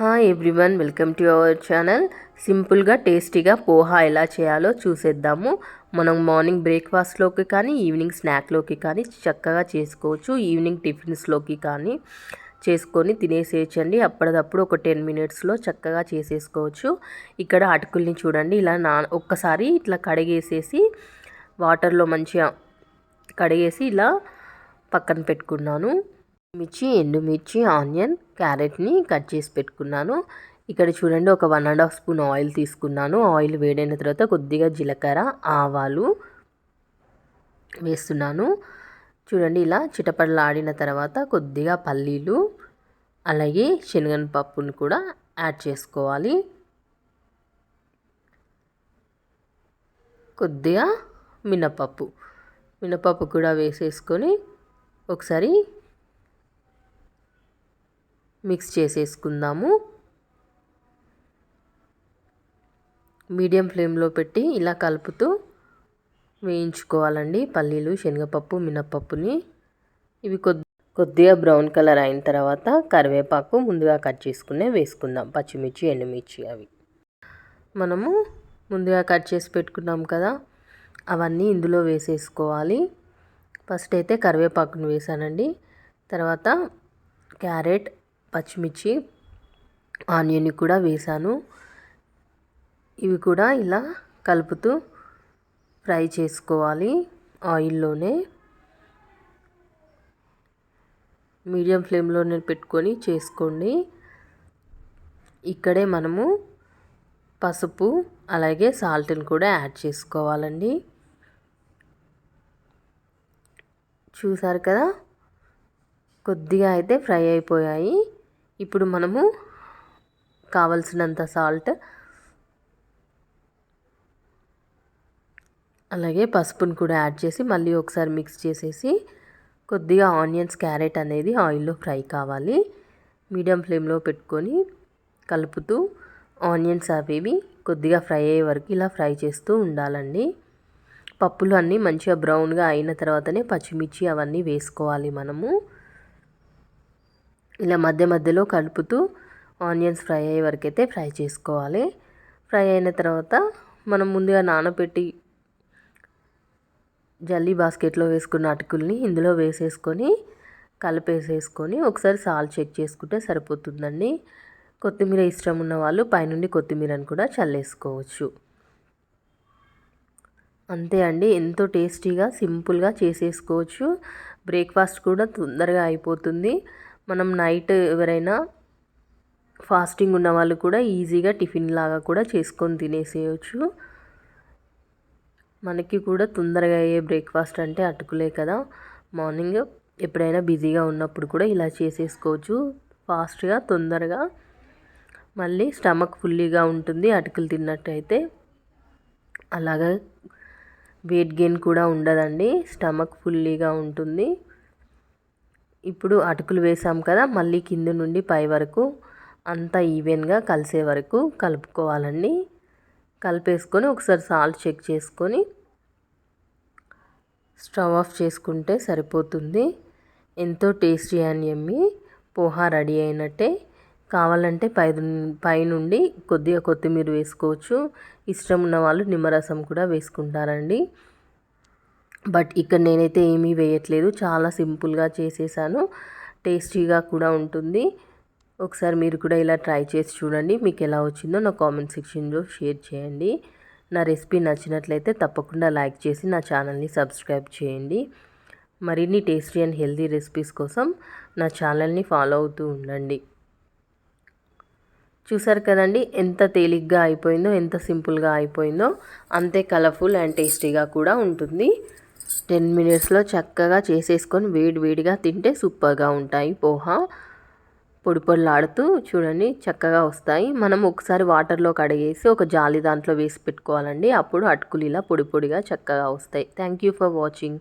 Hi everyone welcome to our channel సింపుల్గా టేస్టీగా పోహా ఎలా చేయాలో చూసేద్దాము. మనం మార్నింగ్ బ్రేక్ఫాస్ట్లోకి కానీ ఈవినింగ్ స్నాక్లోకి కానీ చక్కగా చేసుకోవచ్చు. ఈవినింగ్ టిఫిన్స్లోకి కానీ చేసుకొని తినేసేయచ్చండి. అప్పటిదప్పుడు ఒక టెన్ మినిట్స్లో చక్కగా చేసేసుకోవచ్చు. ఇక్కడ అటుకుల్ని చూడండి ఇలా నా ఒక్కసారి ఇట్లా కడిగేసేసి వాటర్లో మంచిగా కడిగేసి ఇలా పక్కన పెట్టుకున్నాను. మిర్చి ఎండుమిర్చి ఆనియన్ క్యారెట్ని కట్ చేసి పెట్టుకున్నాను. ఇక్కడ చూడండి ఒక one and half spoon oil తీసుకున్నాను. ఆయిల్ వేడైన తర్వాత కొద్దిగా జీలకర్ర ఆవాలు వేస్తున్నాను. చూడండి ఇలా చిటపడలాడిన తర్వాత కొద్దిగా పల్లీలు అలాగే శనగపప్పును కూడా యాడ్ చేసుకోవాలి. కొద్దిగా మినపప్పు మినపప్పు కూడా వేసేసుకొని ఒకసారి మిక్స్ చేసేసుకుందాము. మీడియం ఫ్లేమ్లో పెట్టి ఇలా కలుపుతూ వేయించుకోవాలండి పల్లీలు శనగపప్పు మినప్పప్పుని. ఇవి కొద్ది కొద్దిగా బ్రౌన్ కలర్ అయిన తర్వాత కరివేపాకు ముందుగా కట్ చేసుకునే వేసుకుందాం. పచ్చిమిర్చి ఎండుమిర్చి అవి. మనము ముందుగా కట్ చేసి పెట్టుకున్నాం కదా అవన్నీ ఇందులో వేసేసుకోవాలి. ఫస్ట్ అయితే కరివేపాకును వేసానండి. తర్వాత క్యారెట్ పచ్చిమిర్చి ఆనియన్ కూడా వేసాను. ఇవి కూడా ఇలా కలుపుతూ ఫ్రై చేసుకోవాలి ఆయిల్లోనే. మీడియం ఫ్లేమ్లోనే పెట్టుకొని చేసుకోండి. ఇక్కడే మనము పసుపు అలాగే సాల్ట్ని కూడా యాడ్ చేసుకోవాలండి. చూసారు కదా? కొద్దిగా అయితే ఫ్రై అయిపోయాయి. ఇప్పుడు మనము కావలసినంత సాల్ట్ అలాగే పసుపును కూడా యాడ్ చేసి మళ్ళీ ఒకసారి మిక్స్ చేసేసి కొద్దిగా ఆనియన్స్ క్యారెట్ అనేది ఆయిల్లో ఫ్రై కావాలి. మీడియం ఫ్లేమ్లో పెట్టుకొని కలుపుతూ ఆనియన్స్ అవేవి కొద్దిగా ఫ్రై అయ్యే వరకు ఇలా ఫ్రై చేస్తూ ఉండాలండి. పప్పులు అన్నీ మంచిగా బ్రౌన్గా అయిన తర్వాతనే పచ్చిమిర్చి అవన్నీ వేసుకోవాలి మనము. ఇలా మధ్య మధ్యలో కలుపుతూ ఆనియన్స్ ఫ్రై అయ్యే వరకు అయితే ఫ్రై చేసుకోవాలి. ఫ్రై అయిన తర్వాత మనం ముందుగా నానబెట్టి జల్లీ బాస్కెట్లో వేసుకున్న అటుకుల్ని ఇందులో వేసేసుకొని కలిపేసేసుకొని ఒకసారి సాల్ట్ చెక్ చేసుకుంటే సరిపోతుందండి. కొత్తిమీర ఇష్టం ఉన్న వాళ్ళు పైనుండి కొత్తిమీరని కూడా చల్లేసుకోవచ్చు. అంతే అండి ఎంతో టేస్టీగా సింపుల్గా చేసేసుకోవచ్చు. బ్రేక్ఫాస్ట్ కూడా తొందరగా అయిపోతుంది. మనం నైట్ ఎవరైనా ఫాస్టింగ్ ఉన్న వాళ్ళు కూడా ఈజీగా టిఫిన్ లాగా కూడా చేసుకొని తినేసేయచ్చు. మనకి కూడా తొందరగా అయ్యే బ్రేక్ఫాస్ట్ అంటే అటుకులే కదా. మార్నింగ్ ఎప్పుడైనా బిజీగా ఉన్నప్పుడు కూడా ఇలా చేసేసుకోవచ్చు. ఫాస్ట్గా తొందరగా. మళ్ళీ స్టమక్ ఫుల్లీగా ఉంటుంది అటుకులు తిన్నట్టయితే. అలాగా వెయిట్ గెయిన్ కూడా ఉండదండి. స్టమక్ ఫుల్లీగా ఉంటుంది. ఇప్పుడు అటుకులు వేసాం కదా మళ్ళీ కింద నుండి పై వరకు అంతా ఈవెన్గా కలిసే వరకు కలుపుకోవాలండి. కలిపేసుకొని ఒకసారి సాల్ట్ చెక్ చేసుకొని స్టవ్ ఆఫ్ చేసుకుంటే సరిపోతుంది. ఎంతో టేస్టీ అని ఎమ్మి పోహా రెడీ అయినట్టే. కావాలంటే పై పైనుండి కొద్దిగా కొత్తిమీర వేసుకోవచ్చు. ఇష్టం ఉన్న వాళ్ళు నిమ్మరసం కూడా వేసుకుంటారండి. బట్ ఇక్కడ నేనైతే ఏమీ వేయట్లేదు. చాలా సింపుల్గా చేసేసాను. టేస్టీగా కూడా ఉంటుంది. ఒకసారి మీరు కూడా ఇలా ట్రై చేసి చూడండి. మీకు ఎలా వచ్చిందో నా కామెంట్ సెక్షన్లో షేర్ చేయండి. నా రెసిపీ నచ్చినట్లయితే తప్పకుండా లైక్ చేసి నా ఛానల్ని సబ్స్క్రైబ్ చేయండి. మరిన్ని టేస్టీ అండ్ హెల్తీ రెసిపీస్ కోసం నా ఛానల్ని ఫాలో అవుతూ ఉండండి. చూసారు కదండి? ఎంత తేలిగ్గా అయిపోయిందో ఎంత సింపుల్గా అయిపోయిందో అంతే కలర్ఫుల్ అండ్ టేస్టీగా కూడా ఉంటుంది. టెన్ మినిట్స్లో చక్కగా చేసేసుకొని వేడి వేడిగా తింటే సూపర్గా ఉంటాయి. పోహా. పొడి పొడిలాడుతూ చూడండి చక్కగా వస్తాయి. మనం ఒకసారి వాటర్లో కడిగేసి ఒక జాలి దాంట్లో వేసి పెట్టుకోవాలండి. అప్పుడు అటుకులు ఇలా పొడి పొడిగా చక్కగా వస్తాయి. Thank you for watching.